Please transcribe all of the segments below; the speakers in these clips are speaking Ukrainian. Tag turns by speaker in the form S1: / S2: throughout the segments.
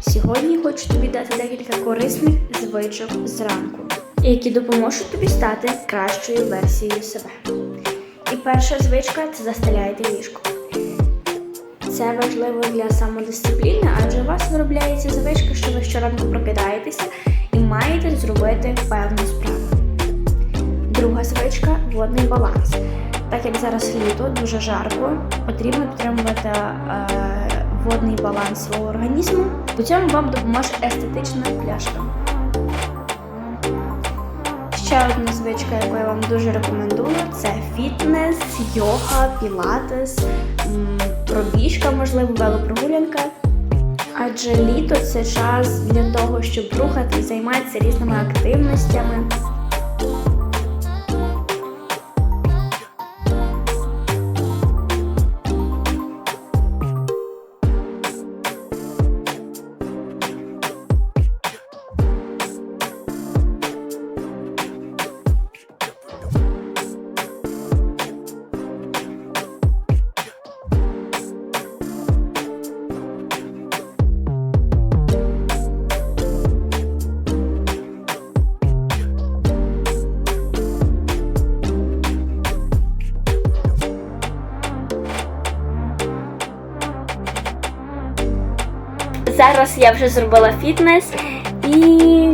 S1: Сьогодні хочу тобі дати декілька корисних звичок зранку, які допоможуть тобі стати кращою версією себе. І перша звичка це застеляйте ліжко. Це важливо для самодисципліни, адже у вас виробляється звичка, що ви щоранку прокидаєтеся і маєте зробити певну справу. Друга звичка водний баланс. Так як зараз літо дуже жарко, потрібно підтримувати е, водний баланс свого організму. У цьому вам допоможе естетична пляшка. Ще одна звичка, яку я вам дуже рекомендую, це фітнес, йога, пілатес, пробіжка, можливо, велопрогулянка. Адже літо це час для того, щоб рухати, займатися різними активностями. Зараз я вже зробила фітнес і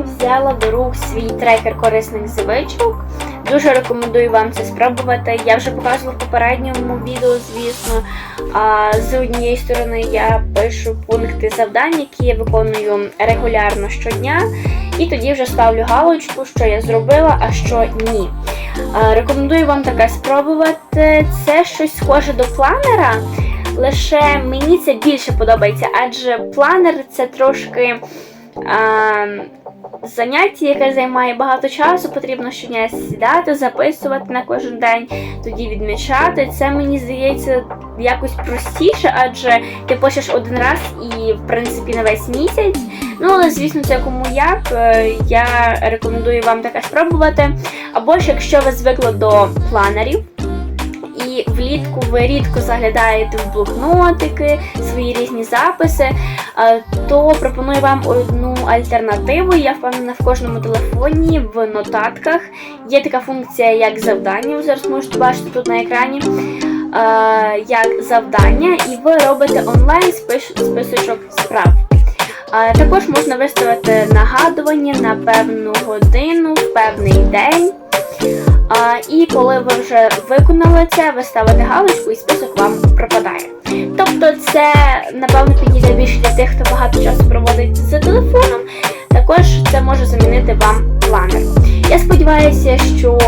S1: взяла до рук свій трекер корисних звичок. Дуже рекомендую вам це спробувати. Я вже показувала в попередньому відео, звісно. А з однієї сторони я пишу пункти завдань, які я виконую регулярно щодня. І тоді вже ставлю галочку, що я зробила, а що ні. Рекомендую вам таке спробувати. Це щось схоже до планера. Лише мені це більше подобається, адже планер це трошки а, заняття, яке займає багато часу. Потрібно щодня сідати, записувати на кожен день, тоді відмічати. Це мені здається якось простіше, адже ти пишеш один раз і, в принципі, на весь місяць. Ну, але звісно, це кому як. Е, Я рекомендую вам таке спробувати. Або ж якщо ви звикли до планерів влітку ви рідко заглядаєте в блокнотики, свої різні записи, е, то пропоную вам одну альтернативу. Я впевнена, в кожному телефоні в нотатках є така функція, як завдання. Ви зараз можете бачити тут на екрані. е, Як завдання, і ви робите онлайн списочок справ. Е, Також можна виставити нагадування на певну годину, в певний день. А, і коли ви вже виконали це, ви ставите галочку і список вам пропадає. Тобто це, напевно, підійде більше для тих, хто багато часу проводить за телефоном. Також це може замінити вам планер. Я сподіваюся, що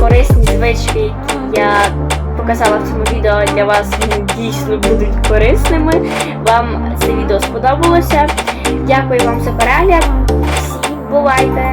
S1: корисні звички, які я показала в цьому відео, для вас дійсно будуть корисними. Вам це відео сподобалося. Дякую вам за перегляд. Всім бувайте!